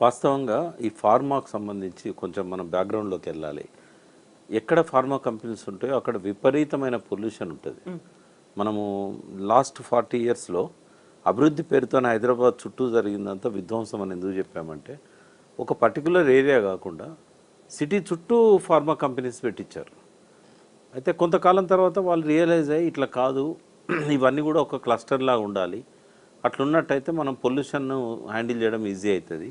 వాస్తవంగా ఈ ఫార్మాకు సంబంధించి కొంచెం మనం బ్యాక్గ్రౌండ్లోకి వెళ్ళాలి. ఎక్కడ ఫార్మా కంపెనీస్ ఉంటాయో అక్కడ విపరీతమైన పొల్యూషన్ ఉంటుంది. మనము లాస్ట్ ఫార్టీ ఇయర్స్లో అభివృద్ధి పేరుతో హైదరాబాద్ చుట్టూ జరిగిందంతా విధ్వంసం అని ఎందుకు చెప్పామంటే ఒక పర్టికులర్ ఏరియా కాకుండా సిటీ చుట్టూ ఫార్మా కంపెనీస్ పెట్టించారు. అయితే కొంతకాలం తర్వాత వాళ్ళు రియలైజ్ అయ్యి ఇట్లా కాదు ఇవన్నీ కూడా ఒక క్లస్టర్ లాగా ఉండాలి అట్లున్నట్టయితే మనం పొల్యూషన్ హ్యాండిల్ చేయడం ఈజీ అవుతుంది.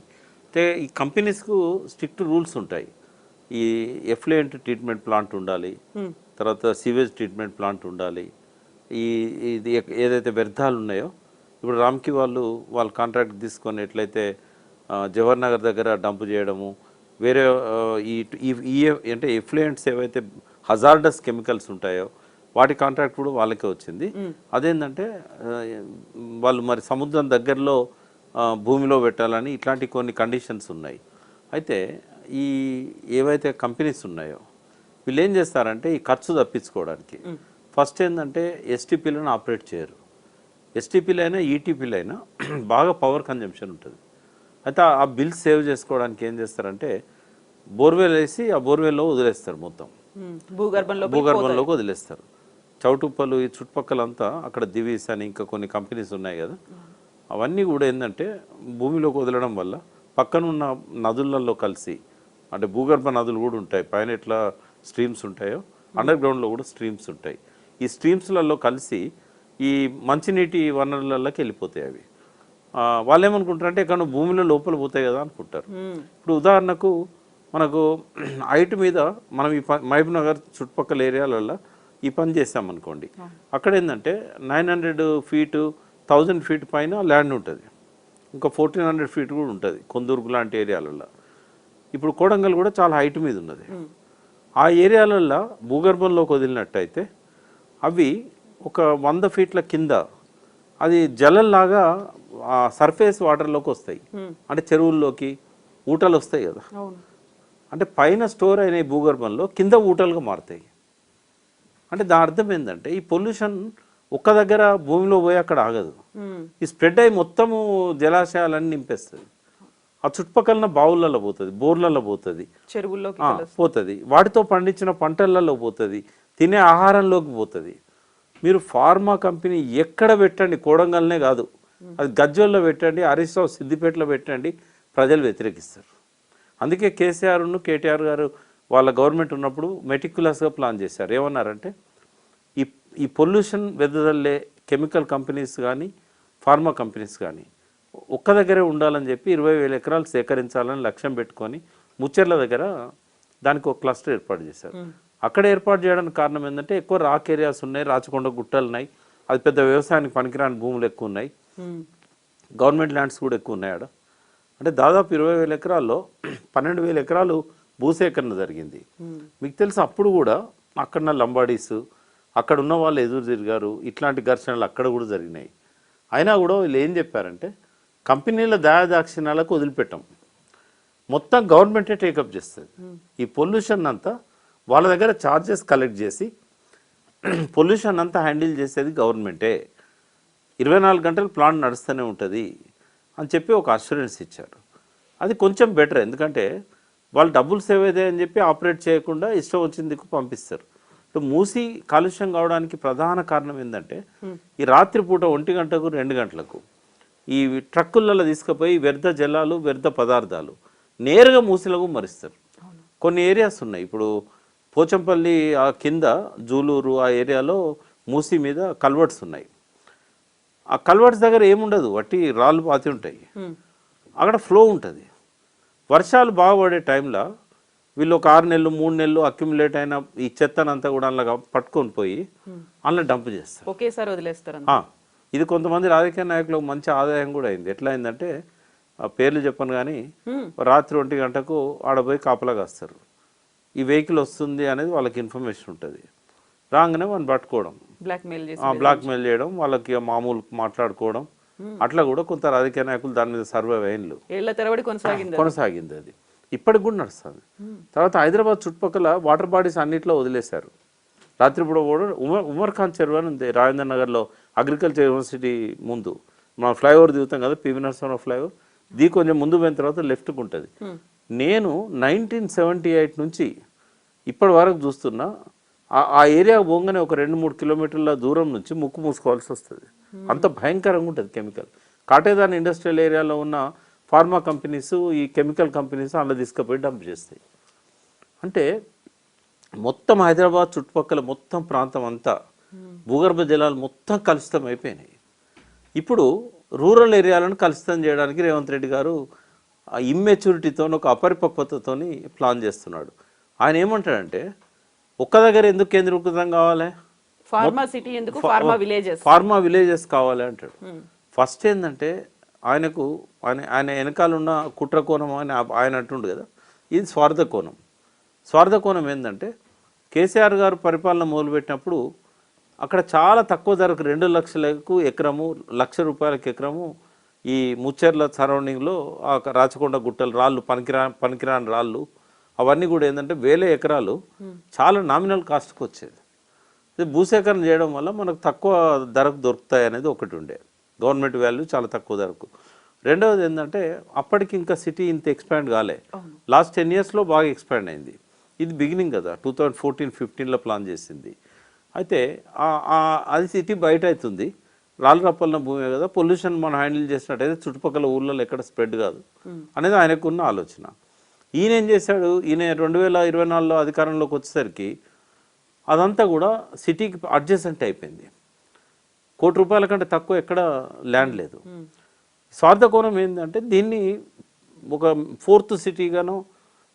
అయితే ఈ కంపెనీస్కు స్ట్రిక్ట్ రూల్స్ ఉంటాయి. ఈ ఎఫ్లూయెంట్ ట్రీట్మెంట్ ప్లాంట్ ఉండాలి తర్వాత సీవేజ్ ట్రీట్మెంట్ ప్లాంట్ ఉండాలి. ఈ ఇది ఏదైతే వ్యర్థాలు ఉన్నాయో ఇప్పుడు రామ్కి వాళ్ళు వాళ్ళు కాంట్రాక్ట్ తీసుకొని ఎట్లయితే జవహర్ నగర్ దగ్గర డంప్ చేయడము వేరే ఈ ఈ- అంటే ఎఫ్లూయెంట్స్ ఏవైతే హజార్డస్ కెమికల్స్ ఉంటాయో వాటి కాంట్రాక్ట్ కూడా వాళ్ళకే వచ్చింది. అదేంటంటే వాళ్ళు మరి సముద్రం దగ్గరలో భూమిలో పెట్టాలని ఇట్లాంటి కొన్ని కండిషన్స్ ఉన్నాయి. అయితే ఈ ఏవైతే కంపెనీస్ ఉన్నాయో వీళ్ళు ఏం చేస్తారంటే ఈ ఖర్చు తప్పించుకోవడానికి. ఫస్ట్ ఏంటంటే ఎస్టీపీలను ఆపరేట్ చేయరు. ఎస్టీపీలు అయినా ఈటీపీలు అయినా బాగా పవర్ కన్జంప్షన్ ఉంటుంది. అయితే ఆ- ఆ బిల్ సేవ్ చేసుకోవడానికి ఏం చేస్తారంటే బోర్వెల్ వేసి ఆ బోర్వెల్లో వదిలేస్తారు మొత్తం. భూగర్భంలో భూగర్భంలోకి వదిలేస్తారు. చౌటుప్పలు ఈ చుట్టుపక్కలంతా అక్కడ దివీస్ అని ఇంకా కొన్ని కంపెనీస్ ఉన్నాయి కదా. అవన్నీ కూడా ఏంటంటే భూమిలోకి వదలడం వల్ల పక్కన ఉన్న నదులలో కలిసి అంటే భూగర్భ నదులు కూడా ఉంటాయి. పైన ఎట్లా స్ట్రీమ్స్ ఉంటాయో అండర్ గ్రౌండ్లో కూడా స్ట్రీమ్స్ ఉంటాయి. ఈ స్ట్రీమ్స్లలో కలిసి ఈ మంచినీటి వనరులలోకి వెళ్ళిపోతాయి అవి. వాళ్ళు ఏమనుకుంటారంటే ఇక్కడ భూమిలో లోపల పోతాయి కదా అనుకుంటారు. ఇప్పుడు ఉదాహరణకు మనకు హైట్ మీద మనం ఈ మహబూబ్ నగర్ చుట్టుపక్కల ఏరియాలలో ఈ పని చేసామనుకోండి అక్కడ ఏంటంటే nine hundred feet thousand feet పైన ల్యాండ్ ఉంటుంది. ఇంకా ఫోర్టీన్ హండ్రెడ్ ఫీట్ కూడా ఉంటుంది కొందూరుగు లాంటి ఏరియాలలో ఇప్పుడు కోడంగల్ కూడా చాలా హైట్ మీద ఉన్నది. ఆ ఏరియాలలో భూగర్భంలోకి వదిలినట్టయితే అవి ఒక వంద ఫీట్ల కింద అది జలంలాగా ఆ సర్ఫేస్ వాటర్లోకి వస్తాయి. అంటే చెరువుల్లోకి ఊటలు వస్తాయి కదా. అంటే పైన స్టోర్ అయిన భూగర్భంలో కింద ఊటలుగా మారుతాయి. అంటే దాని అర్థం ఏంటంటే ఈ పొల్యూషన్ ఒక్క దగ్గర భూమిలో పోయి అక్కడ ఆగదు. ఈ స్ప్రెడ్ అయి మొత్తము జలాశయాలన్నీ నింపేస్తుంది. ఆ చుట్టుపక్కల బావులలో పోతుంది బోర్లలో పోతుంది. చెరువుల్లోకి ఆ, పోతుంది. వాటితో పండించిన పంటలలో పోతుంది. తినే ఆహారంలోకి పోతుంది. మీరు ఫార్మా కంపెనీ ఎక్కడ పెట్టండి కోడంగల్నే కాదు. అది గజ్వల్లో పెట్టండి హరీష్ రావు సిద్దిపేటలో పెట్టండి ప్రజలు వ్యతిరేకిస్తారు. అందుకే కేసీఆర్ను కేటీఆర్ గారు వాళ్ళ గవర్నమెంట్ ఉన్నప్పుడు మెటిక్యులస్గా ప్లాన్ చేశారు. ఏమన్నారంటే ఈ ఈ పొల్యూషన్ వెదజల్లే కెమికల్ కంపెనీస్ కానీ ఫార్మా కంపెనీస్ కానీ ఒక్క దగ్గరే ఉండాలని చెప్పి ఇరవై వేల ఎకరాలు సేకరించాలని లక్ష్యం పెట్టుకొని ముచ్చెర్ల దగ్గర దానికి ఒక క్లస్టర్ ఏర్పాటు చేశారు. అక్కడ ఏర్పాటు చేయడానికి కారణం ఏంటంటే ఎక్కువ రాక్ ఏరియాస్ ఉన్నాయి రాచకొండ గుట్టలు ఉన్నాయి అది పెద్ద వ్యవసాయానికి పనికిరాని భూములు ఎక్కువ ఉన్నాయి. గవర్నమెంట్ ల్యాండ్స్ కూడా ఎక్కువ ఉన్నాయి ఆడ. అంటే దాదాపు ఇరవై వేల ఎకరాల్లో పన్నెండు వేల ఎకరాలు భూసేకరణ జరిగింది. మీకు తెలుసు అప్పుడు కూడా అక్కడ లంబాడీస్ అక్కడ ఉన్న వాళ్ళు ఎదురు తిరిగారు. ఇట్లాంటి ఘర్షణలు అక్కడ కూడా జరిగినాయి. అయినా కూడా వీళ్ళు ఏం చెప్పారంటే కంపెనీల దయాదాక్షిణ్యాలకు వదిలిపెట్టాం. మొత్తం గవర్నమెంటే టేకప్ చేస్తుంది. ఈ పొల్యూషన్ అంతా వాళ్ళ దగ్గర ఛార్జెస్ కలెక్ట్ చేసి పొల్యూషన్ అంతా హ్యాండిల్ చేసేది గవర్నమెంటే. ఇరవై నాలుగు గంటలు ప్లాంట్ నడుస్తూనే ఉంటుంది అని చెప్పి ఒక అష్యూరెన్స్ ఇచ్చారు. అది కొంచెం బెటర్ ఎందుకంటే వాళ్ళు డబ్బులు సేవ్ అయితే అని చెప్పి ఆపరేట్ చేయకుండా ఇష్టం వచ్చిన దిక్కు పంపిస్తారు. మూసి కాలుష్యం కావడానికి ప్రధాన కారణం ఏంటంటే ఈ రాత్రిపూట ఒంటి గంటకు రెండు గంటలకు ఈ ట్రక్కులలో తీసుకుపోయి వ్యర్థ జలాలు వ్యర్థ పదార్థాలు నేరుగా మూసిలకు మరిస్తారు. కొన్ని ఏరియాస్ ఉన్నాయి. ఇప్పుడు పోచంపల్లి ఆ కింద జూలూరు ఆ ఏరియాలో మూసి మీద కల్వర్ట్స్ ఉన్నాయి. ఆ కల్వర్ట్స్ దగ్గర ఏముండదు వట్టి రాళ్ళు పాతి ఉంటాయి. అక్కడ ఫ్లో ఉంటుంది. వర్షాలు బాగా పడే టైంలో వీళ్ళు ఒక ఆరు నెలలు మూడు నెలలు అక్యుములేట్ అయిన ఈ చెత్తనంతా కూడా అందులో పట్టుకొని పోయి అందులో డంప్ చేస్తారు. ఒకేసారి వదిలేస్తారు ఇది కొంతమంది రాజకీయ నాయకులకు మంచి ఆదాయం కూడా అయింది. ఎట్లా అయిందంటే ఆ పేర్లు చెప్పను కానీ రాత్రి ఒంటి గంటకు ఆడపోయి కాపలా కాస్తారు. ఈ వెహికల్ వస్తుంది అనేది వాళ్ళకి ఇన్ఫర్మేషన్ ఉంటుంది. రాగానే వాళ్ళని పట్టుకోవడం. బ్లాక్ మెయిల్ చేసి బ్లాక్ మెయిల్ చేయడం వాళ్ళకి మామూలు మాట్లాడుకోవడం. అట్లా కూడా కొంత రాజకీయ నాయకులు దాని మీద సర్వైవ్ అయినలు కొనసాగింది కొనసాగింది అది. ఇప్పటికి కూడా నడుస్తుంది. తర్వాత హైదరాబాద్ చుట్టుపక్కల వాటర్ బాడీస్ అన్నిట్లో వదిలేశారు. రాత్రిపూట కూడా ఉమర్ ఉమర్ ఖాన్ చెరువు అని ఉంది రాజేంద్ర నగర్లో అగ్రికల్చర్ యూనివర్సిటీ ముందు. మనం ఫ్లైఓవర్ దిగుతాం కదా పివి నరసింహరావు ఫ్లైఓవర్. దీ కొంచెం ముందు పోయిన తర్వాత లెఫ్ట్కి ఉంటుంది. నేను నైన్టీన్ సెవెంటీ ఎయిట్ నుంచి ఇప్పటి వరకు చూస్తున్నా ఆ- ఆ ఏరియా పోగానే ఒక రెండు మూడు కిలోమీటర్ల దూరం నుంచి ముక్కు మూసుకోవాల్సి వస్తుంది. అంత భయంకరంగా ఉంటుంది కెమికల్. కాటేదాన్ ఇండస్ట్రియల్ ఏరియాలో ఉన్న ఫార్మా కంపెనీస్ ఈ కెమికల్ కంపెనీస్ అందులో తీసుకుపోయి డంప్ చేస్తాయి. అంటే మొత్తం హైదరాబాద్ చుట్టుపక్కల మొత్తం ప్రాంతం అంతా భూగర్భ జలాలు మొత్తం కలుషితం అయిపోయినాయి. ఇప్పుడు రూరల్ ఏరియాలను కలుషితం చేయడానికి రేవంత్ రెడ్డి గారు ఇమ్మెచ్యూరిటీతో ఒక అపరిపక్వతతోని ప్లాన్ చేస్తున్నాడు. ఆయన ఏమంటాడంటే ఒక్క దగ్గర ఎందుకు కేంద్రీకృతం కావాలి? ఫార్మా సిటీ ఎందుకు? Pharma villages. ఫార్మా విలేజెస్ కావాలి అంటాడు. ఫస్ట్ ఏంటంటే ఆయనకు ఆయన ఆయన వెనకాల ఉన్న కుట్ర కోణం అని ఆయన అంటుండు కదా ఇది స్వార్థ కోణం స్వార్థ కోణం ఏంటంటే కేసీఆర్ గారు పరిపాలన మొదలుపెట్టినప్పుడు అక్కడ చాలా తక్కువ ధరకు రెండు లక్షలకు ఎకరము లక్ష రూపాయలకు ఎకరము ఈ ముచ్చెర్ల సరౌండింగ్లో ఆ రాచకొండ గుట్టలు రాళ్ళు పనికిరా పనికిరాని రాళ్ళు అవన్నీ కూడా ఏంటంటే వేల ఎకరాలు చాలా నామినల్ కాస్ట్కి వచ్చేది ఇది భూసేకరణ చేయడం వల్ల మనకు తక్కువ ధరకు దొరుకుతాయి అనేది ఒకటి ఉండే. గవర్నమెంట్ వాల్యూ చాలా తక్కువ ధరకు. రెండవది ఏంటంటే అప్పటికి ఇంకా సిటీ ఇంత ఎక్స్పాండ్ కాలే. లాస్ట్ టెన్ ఇయర్స్లో బాగా ఎక్స్పాండ్ అయింది. ఇది బిగినింగ్ కదా టూ థౌజండ్ ఫోర్టీన్ ఫిఫ్టీన్లో ప్లాన్ చేసింది. అయితే అది సిటీ బయట అవుతుంది రాళ్ళరప్పలన భూమే కదా పొల్యూషన్ మనం హ్యాండిల్ చేసినట్టయితే చుట్టుపక్కల ఊళ్ళలో ఎక్కడ స్ప్రెడ్ కాదు అనేది ఆయనకున్న ఆలోచన. ఈయన ఏం చేశాడు? ఈయన రెండు వేల ఇరవై నాలుగులో అధికారంలోకి వచ్చేసరికి అదంతా కూడా సిటీకి అడ్జసెంట్ అయిపోయింది. కోటి రూపాయల కంటే తక్కువ ఎక్కడ ల్యాండ్ లేదు. స్వార్థ కోణం ఏంటంటే దీన్ని ఒక ఫోర్త్ సిటీగాను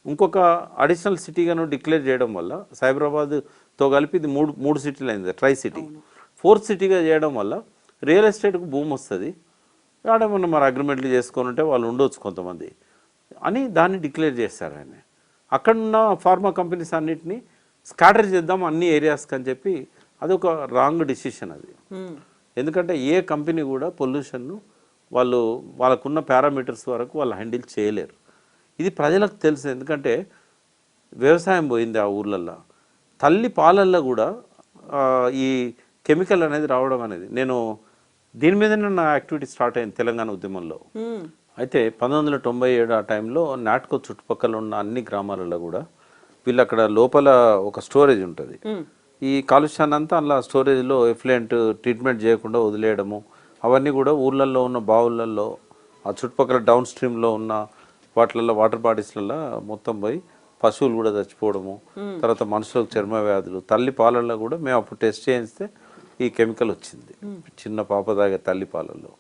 ఇంకొక అడిషనల్ సిటీగాను డిక్లేర్ చేయడం వల్ల సైబరాబాద్తో కలిపి ఇది మూడు మూడు సిటీలు అయింది ట్రై సిటీ. ఫోర్త్ సిటీగా చేయడం వల్ల రియల్ ఎస్టేట్కు భూమి వస్తుంది. ఆడేమన్నా మరి అగ్రిమెంట్లు చేసుకొని ఉంటే వాళ్ళు ఉండొచ్చు కొంతమంది అని దాన్ని డిక్లేర్ చేశారు ఆయన. అక్కడున్న ఫార్మా కంపెనీస్ అన్నిటినీ స్కాటర్ చేద్దాం అన్ని ఏరియాస్కి అని చెప్పి అదొక రాంగ్ డిసిషన్ అది. ఎందుకంటే ఏ కంపెనీ కూడా పొల్యూషన్ను వాళ్ళు వాళ్ళకున్న పారామీటర్స్ వరకు వాళ్ళు హ్యాండిల్ చేయలేరు. ఇది ప్రజలకు తెలుసు. ఎందుకంటే వ్యవసాయం పోయింది ఆ ఊర్లల్లో. తల్లి పాలల్లో కూడా ఈ కెమికల్ అనేది రావడం అనేది నేను దీని మీదనే నా యాక్టివిటీ స్టార్ట్ అయింది తెలంగాణ ఉద్యమంలో. అయితే పంతొమ్మిది వందల తొంభై ఏడు ఆ టైంలో నాటకో చుట్టుపక్కల ఉన్న అన్ని గ్రామాలలో కూడా వీళ్ళు అక్కడ లోపల ఒక స్టోరేజ్ ఉంటుంది. ఈ కాలుష్యాన్ని అంతా అలా స్టోరేజ్లో ఎఫ్లెంట్ ట్రీట్మెంట్ చేయకుండా వదిలేయడము అవన్నీ కూడా ఊర్లలో ఉన్న బావులలో ఆ చుట్టుపక్కల డౌన్ స్ట్రీమ్లో ఉన్న వాటిలలో వాటర్ బాడీస్లలో మొత్తం పోయి పశువులు కూడా చచ్చిపోవడము తర్వాత మనుషులకు చర్మ వ్యాధులు తల్లి పాలల్లో కూడా మేము అప్పుడు టెస్ట్ చేయిస్తే ఈ కెమికల్ వచ్చింది. చిన్న పాప తాగే తల్లి పాలల్లో.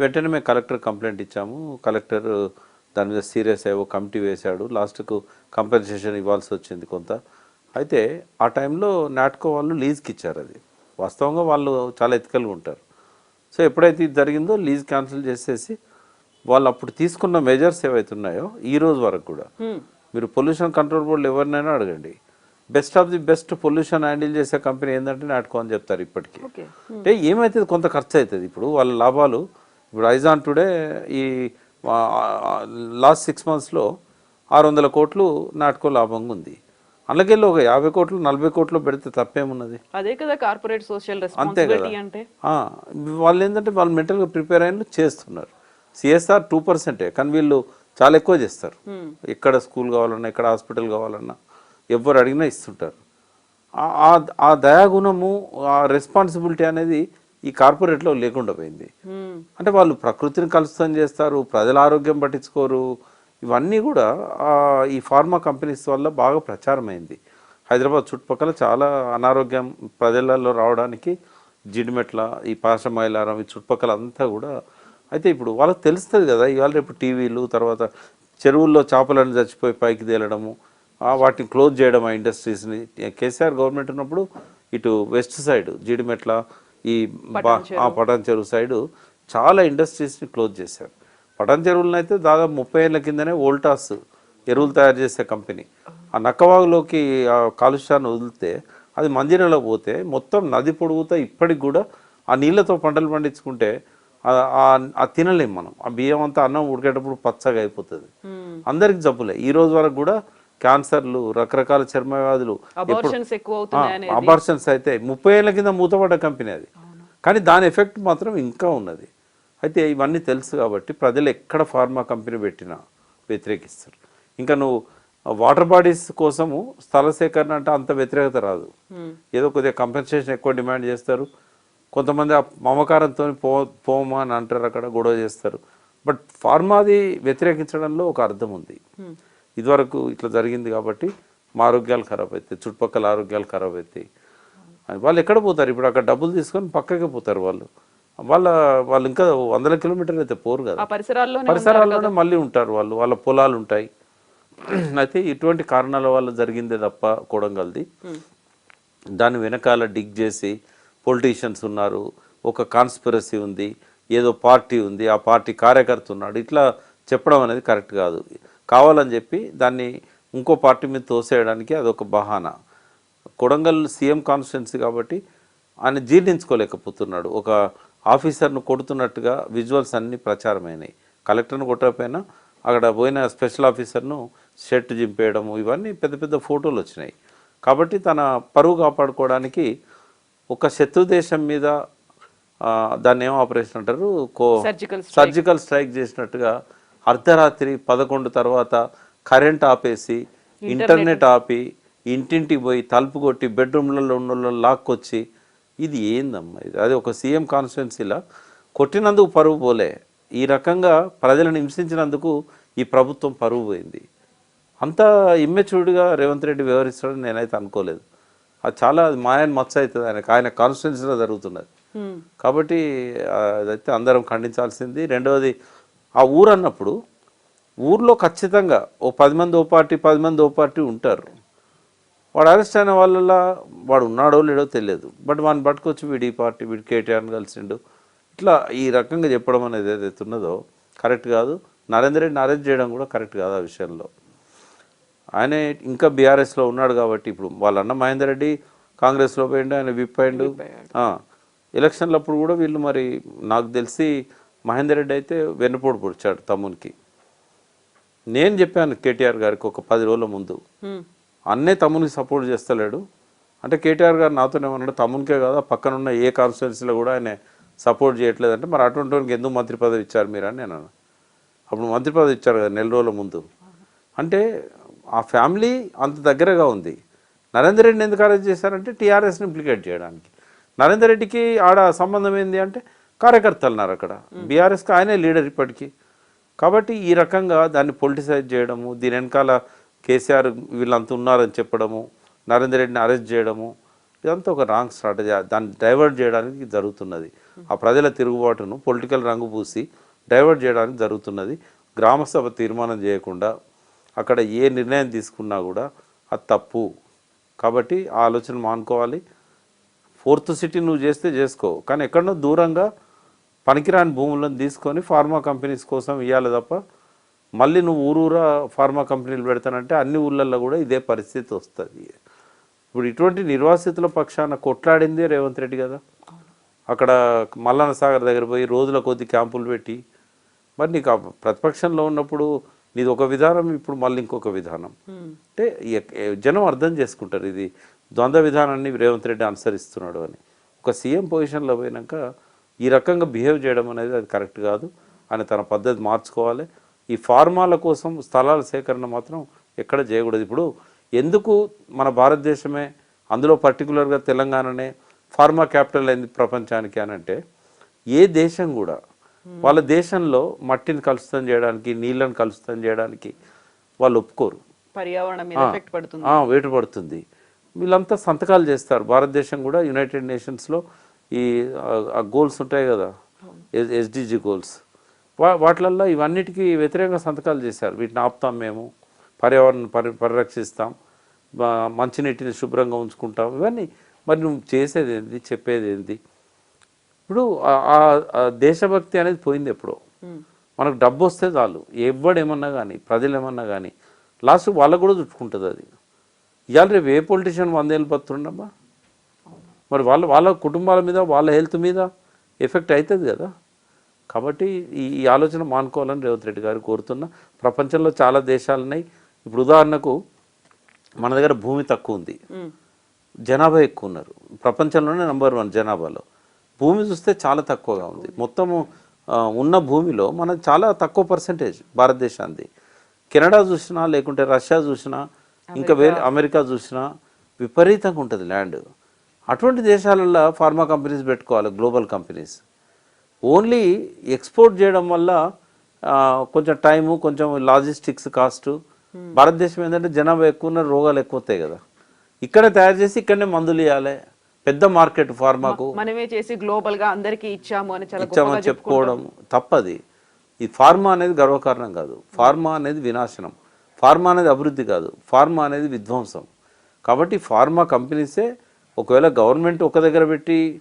వెంటనే మేము కలెక్టర్ కంప్లైంట్ ఇచ్చాము. కలెక్టర్ దాని మీద సీరియస్ అయ్యో కమిటీ వేశాడు. లాస్ట్కు కంపెన్సేషన్ ఇవ్వాల్సి వచ్చింది కొంత. అయితే ఆ టైంలో నాటకో వాళ్ళు లీజ్కి ఇచ్చారు అది. వాస్తవంగా వాళ్ళు చాలా ఎతికలుగా ఉంటారు. సో ఎప్పుడైతే ఇది జరిగిందో లీజ్ క్యాన్సిల్ చేసేసి వాళ్ళు అప్పుడు తీసుకున్న మెజర్స్ ఏవైతే ఉన్నాయో ఈ రోజు వరకు కూడా మీరు పొల్యూషన్ కంట్రోల్ బోర్డు ఎవరినైనా అడగండి. Best of the best pollution handle చేసే కంపెనీ ఏంటంటే నాటకో అని చెప్తారు ఇప్పటికీ. అంటే ఏమవుతుంది కొంత ఖర్చు అవుతుంది ఇప్పుడు వాళ్ళ లాభాలు ఇప్పుడు ఐజాన్ టుడే ఈ లాస్ట్ సిక్స్ మంత్స్లో ఆరు వందల కోట్లు నాటుకో లాభంగా ఉంది. అందులోకెళ్ళి ఒక యాభై కోట్లు నలభై కోట్లు పెడితే తప్పేమున్నది? అదే కదా కార్పొరేట్ సోషల్ అంతే కదా. అంటే. వాళ్ళు ఏంటంటే వాళ్ళు మెంటల్గా ప్రిపేర్ అయిన చేస్తున్నారు. సిఎస్ఆర్ టూ పర్సెంటే కానీ వీళ్ళు చాలా ఎక్కువ చేస్తారు. ఎక్కడ స్కూల్ కావాలన్నా ఎక్కడ హాస్పిటల్ కావాలన్నా ఎవరు అడిగినా ఇస్తుంటారు. ఆ- దయాగుణము ఆ రెస్పాన్సిబిలిటీ అనేది ఈ కార్పొరేట్లో లేకుండా పోయింది. అంటే వాళ్ళు ప్రకృతిని కలుషితం చేస్తారు ప్రజల ఆరోగ్యం పట్టించుకోరు ఇవన్నీ కూడా ఈ ఫార్మా కంపెనీస్ వల్ల బాగా ప్రచారమైంది. హైదరాబాద్ చుట్టుపక్కల చాలా అనారోగ్యం ప్రజలలో రావడానికి జిడిమెట్ల ఈ పాశమైలారం ఈ చుట్టుపక్కల అంతా కూడా అయితే ఇప్పుడు వాళ్ళకి తెలుస్తుంది కదా ఇవాళ రేపు టీవీలు తర్వాత చెరువుల్లో చేపలను చచ్చిపోయి పైకి తేలడము వాటిని క్లోజ్ చేయడం ఆ ఇండస్ట్రీస్ని. కేసీఆర్ గవర్నమెంట్ ఉన్నప్పుడు ఇటు వెస్ట్ సైడ్ జీడిమెట్ల ఈ పటాన్ చెరువు సైడు చాలా ఇండస్ట్రీస్ని క్లోజ్ చేశారు. పటాన్ చెరువులను అయితే దాదాపు ముప్పై ఏళ్ళ కిందనే వోల్టాస్ ఎరువులు తయారు చేసే కంపెనీ. ఆ నక్కవాగులోకి ఆ కాలుష్యాన్ని వదిలితే అది మంజీరాలో పోతే మొత్తం నది పొడుగుతా ఇప్పటికి కూడా ఆ నీళ్ళతో పంటలు పండించుకుంటే ఆ- తినలేం మనం. ఆ బియ్యం అంతా అన్నం ఉడికేటప్పుడు పచ్చగా అయిపోతుంది. అందరికి జబ్బులే. ఈ రోజు వరకు కూడా క్యాన్సర్లు రకరకాల చర్మ వ్యాధులు అబార్షన్స్ అయితే ముప్పై ఏళ్ళ కింద మూతపడ్డ కంపెనీ అది. కానీ దాని ఎఫెక్ట్ మాత్రం ఇంకా ఉన్నది. అయితే ఇవన్నీ తెలుసు కాబట్టి ప్రజలు ఎక్కడ ఫార్మా కంపెనీ పెట్టినా వ్యతిరేకిస్తారు. ఇంకా నువ్వు వాటర్ బాడీస్ కోసము స్థల సేకరణ అంటే అంత వ్యతిరేకత రాదు. ఏదో కొద్దిగా కంపెన్సేషన్ ఎక్కువ డిమాండ్ చేస్తారు. కొంతమంది ఆ మమకారంతో పో పోమా అని అంటారు అక్కడ గొడవ చేస్తారు. బట్ ఫార్మాది వ్యతిరేకించడంలో ఒక అర్థం ఉంది. ఇదివరకు ఇట్లా జరిగింది కాబట్టి మా ఆరోగ్యాలు ఖరాబ్ అవుతాయి చుట్టుపక్కల ఆరోగ్యాలు ఖరాబ్ అవుతాయి వాళ్ళు ఎక్కడ పోతారు? ఇప్పుడు అక్కడ డబ్బులు తీసుకొని పక్కకే పోతారు వాళ్ళు. వాళ్ళ వాళ్ళు ఇంకా వందల కిలోమీటర్లు అయితే పోరు కదా. ఆ పరిసరాల్లోనే పరిసరాల్లోనే మళ్ళీ ఉంటారు వాళ్ళు వాళ్ళ పొలాలు ఉంటాయి. అయితే ఇటువంటి కారణాల వల్ల జరిగిందే తప్ప కొడంగల్ది దాని వెనకాల డిగ్ చేసి పొలిటీషియన్స్ ఉన్నారు ఒక కాన్స్పిరసీ ఉంది ఏదో పార్టీ ఉంది ఆ పార్టీ కార్యకర్త ఉన్నాడు ఇట్లా చెప్పడం అనేది కరెక్ట్ కాదు. కావాలని చెప్పి దాన్ని ఇంకో పార్టీ మీద తోసేయడానికి అదొక బహానా. కొడంగల్ సీఎం కాన్స్టిట్యున్సీ కాబట్టి ఆయన జీర్ణించుకోలేకపోతున్నాడు. ఒక ఆఫీసర్ను కొడుతున్నట్టుగా విజువల్స్ అన్నీ ప్రచారమైనాయి. కలెక్టర్ను కొట్టకపోయినా అక్కడ పోయిన స్పెషల్ ఆఫీసర్ను షర్ట్ చింపేయడము ఇవన్నీ పెద్ద పెద్ద ఫోటోలు వచ్చినాయి. కాబట్టి తన పరువు కాపాడుకోవడానికి ఒక శత్రు దేశం మీద దాన్ని ఏం ఆపరేషన్ అంటారు? కో సర్జికల్ సర్జికల్ స్ట్రైక్ చేసినట్టుగా అర్ధరాత్రి పదకొండు తర్వాత కరెంట్ ఆపేసి ఇంటర్నెట్ ఆపి ఇంటింటికి పోయి తలుపు కొట్టి బెడ్రూమ్లలో ఉన్న లాక్కొచ్చి ఇది ఏందమ్మా ఇది? అది ఒక సీఎం కాన్స్టిట్యున్సీలా? కొట్టినందుకు పరువు పోలే. ఈ రకంగా ప్రజలను హింసించినందుకు ఈ ప్రభుత్వం పరువు పోయింది. అంత ఇమ్మెచ్యూర్డ్గా రేవంత్ రెడ్డి వ్యవహరిస్తాడని నేనైతే అనుకోలేదు. అది చాలా మాయన్ మచ్చ అవుతుంది ఆయనకు. ఆయన కాన్స్టిట్యున్సీలో జరుగుతున్నది. కాబట్టి అదైతే అందరం ఖండించాల్సింది. రెండవది ఆ ఊరు అన్నప్పుడు ఊర్లో ఖచ్చితంగా ఓ పది మంది ఓ పార్టీ పది మంది ఓ పార్టీ ఉంటారు. వాడు అరెస్ట్ అయిన వాళ్ళ వాడు ఉన్నాడో లేడో తెలియదు. బట్ వాడిని పట్టుకొచ్చి వీడి పార్టీ వీడి కేటీఆర్ని కలిసిండు. ఇట్లా ఈ రకంగా చెప్పడం అనేది ఏదైతే ఉన్నదో కరెక్ట్ కాదు. నరేందర్ రెడ్డిని అరెస్ట్ చేయడం కూడా కరెక్ట్ కాదు ఆ విషయంలో. ఆయన ఇంకా బీఆర్ఎస్లో ఉన్నాడు కాబట్టి ఇప్పుడు వాళ్ళ అన్న మహేందర్ రెడ్డి కాంగ్రెస్లో పోయిండు ఆయన విప్ అయిండు. ఆ, ఎలక్షన్లప్పుడు కూడా వీళ్ళు మరి నాకు తెలిసి మహేందర్ రెడ్డి అయితే వెన్నుపోటు పొడిచాడు తమ్మునికి. నేను చెప్పాను కేటీఆర్ గారికి ఒక పది రోజుల ముందు. అన్నే తమ్మునికి సపోర్ట్ చేస్తలేడు. అంటే కేటీఆర్ గారు నాతోనే ఉన్నాడు. తమ్మునికే కాదు పక్కన ఉన్న ఏ కాన్స్టిట్యున్సీలో కూడా ఆయన సపోర్ట్ చేయట్లేదు అంటే మరి అటువంటి వానికి ఎందుకు మంత్రి పదవి ఇచ్చారు మీరు అని నేను. అప్పుడు మంత్రి పదవి ఇచ్చారు కదా నెల రోజుల ముందు. అంటే ఆ ఫ్యామిలీ అంత దగ్గరగా ఉంది. నరేందర్ రెడ్డిని ఎందుకు అరెస్ట్ చేశారంటే టీఆర్ఎస్ని ఇంప్లికేట్ చేయడానికి. నరేందర్ రెడ్డికి ఆడ సంబంధం ఏంది అంటే కార్యకర్తలు ఉన్నారు అక్కడ. బీఆర్ఎస్కి ఆయనే లీడర్ ఇప్పటికీ. కాబట్టి ఈ రకంగా దాన్ని పొలిటిసైజ్ చేయడము దీని వెనకాల కేసీఆర్ వీళ్ళంతా ఉన్నారని చెప్పడము నరేందర్ రెడ్డిని అరెస్ట్ చేయడము ఇదంతా ఒక రాంగ్ స్ట్రాటజీ. దాన్ని డైవర్ట్ చేయడానికి జరుగుతున్నది. ఆ ప్రజల తిరుగుబాటును పొలిటికల్ రంగు పూసి డైవర్ట్ చేయడానికి జరుగుతున్నది. గ్రామసభ తీర్మానం చేయకుండా అక్కడ ఏ నిర్ణయం తీసుకున్నా కూడా అది తప్పు. కాబట్టి ఆ ఆలోచన మానుకోవాలి. ఫోర్త్ సిటీ నువ్వు చేస్తే చేసుకో. కానీ ఎక్కడనో దూరంగా పనికిరాని భూములను తీసుకొని ఫార్మా కంపెనీస్ కోసం ఇవ్వాలి తప్ప మళ్ళీ నువ్వు ఊరూరా ఫార్మా కంపెనీలు పెడతానంటే అన్ని ఊళ్ళల్లో కూడా ఇదే పరిస్థితి వస్తుంది. ఇప్పుడు ఇటువంటి నిర్వాసితుల పక్షాన కొట్లాడిందే రేవంత్ రెడ్డి కదా. అక్కడ మల్లన్న సాగర్ దగ్గర పోయి రోజుల కొద్ది క్యాంపులు పెట్టి మరి నీకు ప్రతిపక్షంలో ఉన్నప్పుడు నీది ఒక విధానం ఇప్పుడు మళ్ళీ ఇంకొక విధానం. అంటే జనం అర్థం చేసుకుంటారు ఇది ద్వంద్వ విధానాన్ని రేవంత్ రెడ్డి అనుసరిస్తున్నాడు అని. ఒక సీఎం పొజిషన్లో పోయినాక ఈ రకంగా బిహేవ్ చేయడం అనేది అది కరెక్ట్ కాదు. ఆయన తన పద్ధతి మార్చుకోవాలి. ఈ ఫార్మాల కోసం స్థలాల సేకరణ మాత్రం ఎక్కడ చేయకూడదు. ఇప్పుడు ఎందుకు మన భారతదేశమే అందులో పర్టికులర్గా తెలంగాణనే ఫార్మా క్యాపిటల్ అయింది ప్రపంచానికి అని అంటే ఏ దేశం కూడా వాళ్ళ దేశంలో మట్టిని కలుషితం చేయడానికి నీళ్ళని కలుషితం చేయడానికి వాళ్ళు ఒప్పుకోరు. వేటు పడుతుంది. వీళ్ళంతా సంతకాలు చేస్తారు. భారతదేశం కూడా యునైటెడ్ నేషన్స్లో ఈ గోల్స్ ఉంటాయి కదా. ఎస్డిజి గోల్స్ వా వాటిలల్లో ఇవన్నిటికీ వ్యతిరేకంగా సంతకాలు చేశారు. వీటిని ఆపుతాం మేము పర్యావరణం పరి పరిరక్షిస్తాం మంచినీటిని శుభ్రంగా ఉంచుకుంటాం. ఇవన్నీ మరి నువ్వు చేసేది ఏంది చెప్పేది ఏంది? ఇప్పుడు ఆ దేశభక్తి అనేది పోయింది ఎప్పుడో. మనకు డబ్బు వస్తే చాలు. ఎవడేమన్నా కానీ ప్రజలు ఏమన్నా కానీ లాస్ట్ వాళ్ళకు కూడా చుట్టుకుంటుంది అది. ఇవాళ రేపు ఏ పొలిటీషియన్ వందేళ్ళు బతుండమ్మా మరి వాళ్ళ వాళ్ళ కుటుంబాల మీద వాళ్ళ హెల్త్ మీద ఎఫెక్ట్ అవుతుంది కదా. కాబట్టి ఈ ఆలోచన మానుకోవాలని రేవంత్ రెడ్డి గారు కోరుతున్నా ప్రపంచంలో చాలా దేశాలు ఉన్నాయి ఇప్పుడు ఉదాహరణకు మన దగ్గర భూమి తక్కువ ఉంది. జనాభా ఎక్కువ ఉన్నారు. ప్రపంచంలోనే నెంబర్ వన్ జనాభాలో. భూమి చూస్తే చాలా తక్కువగా ఉంది. మొత్తము ఉన్న భూమిలో మన చాలా తక్కువ పర్సంటేజ్ భారతదేశానికి కెనడా చూసినా లేకుంటే రష్యా చూసినా ఇంకా వేరే అమెరికా చూసినా విపరీతంగా ఉంటుంది ల్యాండ్. అటువంటి దేశాలలో ఫార్మా కంపెనీస్ పెట్టుకోవాలి గ్లోబల్ కంపెనీస్. ఓన్లీ ఎక్స్పోర్ట్ చేయడం వల్ల కొంచెం టైము కొంచెం లాజిస్టిక్స్ కాస్ట్. భారతదేశం ఏంటంటే జనాభా ఎక్కువ ఉన్న రోగాలు ఎక్కువ వస్తాయి కదా. ఇక్కడే తయారు చేసి ఇక్కడనే మందులు ఇవ్వాలి పెద్ద మార్కెట్ ఫార్మాకు. మనమే చేసి గ్లోబల్గా అందరికి ఇచ్చాము అని ఇచ్చామని చెప్పుకోవడం తప్పది. ఈ ఫార్మా అనేది గర్వకారణం కాదు. ఫార్మా అనేది వినాశనం. ఫార్మా అనేది అభివృద్ధి కాదు. ఫార్మా అనేది విధ్వంసం. కాబట్టి ఫార్మా కంపెనీసే ఒకవేళ గవర్నమెంట్ ఒక దగ్గర పెట్టి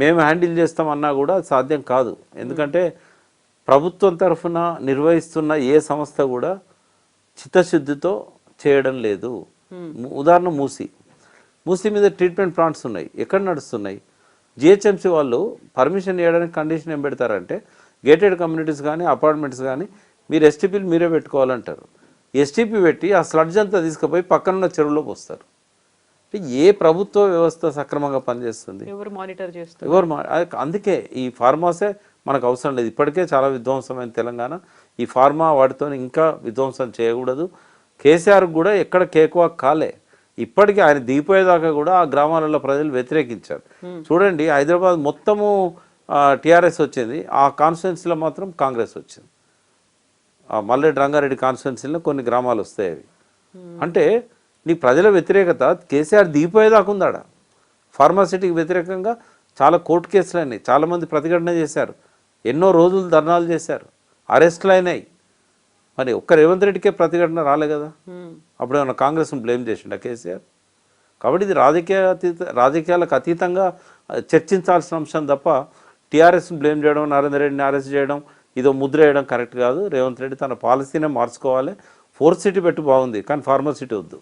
మేము హ్యాండిల్ చేస్తామన్నా కూడా సాధ్యం కాదు. ఎందుకంటే ప్రభుత్వం తరఫున నిర్వహిస్తున్న ఏ సంస్థ కూడా చిత్తశుద్ధితో చేయడం లేదు. ఉదాహరణ మూసి. మూసి మీద ట్రీట్మెంట్ ప్లాంట్స్ ఉన్నాయి. ఎక్కడ నడుస్తున్నాయి? జిహెచ్ఎంసీ వాళ్ళు పర్మిషన్ ఇవ్వడానికి కండిషన్ ఏం పెడతారంటే గేటెడ్ కమ్యూనిటీస్ కానీ అపార్ట్మెంట్స్ కానీ మీరు ఎస్టీపీలు మీరే పెట్టుకోవాలంటారు. ఎస్టీపీ పెట్టి ఆ స్లడ్జ్ అంతా తీసుకుపోయి పక్కనున్న చెరువులో పోస్తారు అంటే ఏ ప్రభుత్వ వ్యవస్థ సక్రమంగా పనిచేస్తుంది? ఎవరు మానిటర్ చేస్తారు ఎవరు మా- అ- అందుకే ఈ ఫార్మాసే మనకు అవసరం లేదు. ఇప్పటికే చాలా విధ్వంసమైన తెలంగాణ. ఈ ఫార్మా వాటితో ఇంకా విధ్వంసం చేయకూడదు. కేసీఆర్ కూడా ఎక్కడ కేకువాక్ కాలే. ఇప్పటికీ ఆయన దిగిపోయేదాకా కూడా ఆ గ్రామాలలో ప్రజలు వ్యతిరేకించారు. చూడండి హైదరాబాద్ మొత్తము టీఆర్ఎస్ వచ్చింది. ఆ కాన్స్టిట్యున్సీలో మాత్రం కాంగ్రెస్ వచ్చింది. ఆ మల్లెడ్డి రంగారెడ్డి కాన్స్టిట్యున్సీలో కొన్ని గ్రామాలు వస్తాయి అవి. అంటే నీ ప్రజల వ్యతిరేకత కేసీఆర్ దిగిపోయేదాకా ఉందాడ? ఫార్మాసిటీకి వ్యతిరేకంగా చాలా కోర్టు కేసులు అయినాయి. చాలామంది ప్రతిఘటన చేశారు. ఎన్నో రోజులు ధర్నాలు చేశారు. అరెస్టులు అయినాయి. మరి ఒక్క రేవంత్ రెడ్డికే ప్రతిఘటన రాలే కదా. అప్పుడు ఏమన్నా కాంగ్రెస్ను బ్లేమ్ చేసిండా కేసీఆర్? కాబట్టి ఇది రాజకీయ అతీత రాజకీయాలకు అతీతంగా చర్చించాల్సిన అంశం తప్ప టీఆర్ఎస్ని బ్లేమ్ చేయడం నరేందర్ రెడ్డిని అరెస్ట్ చేయడం ఇదో ముద్ర వేయడం కరెక్ట్ కాదు. రేవంత్ రెడ్డి తన పాలసీనే మార్చుకోవాలి. ఫోర్ సిటీ పెట్టి బాగుంది. కానీ ఫార్మర్ సిటీ వద్దు.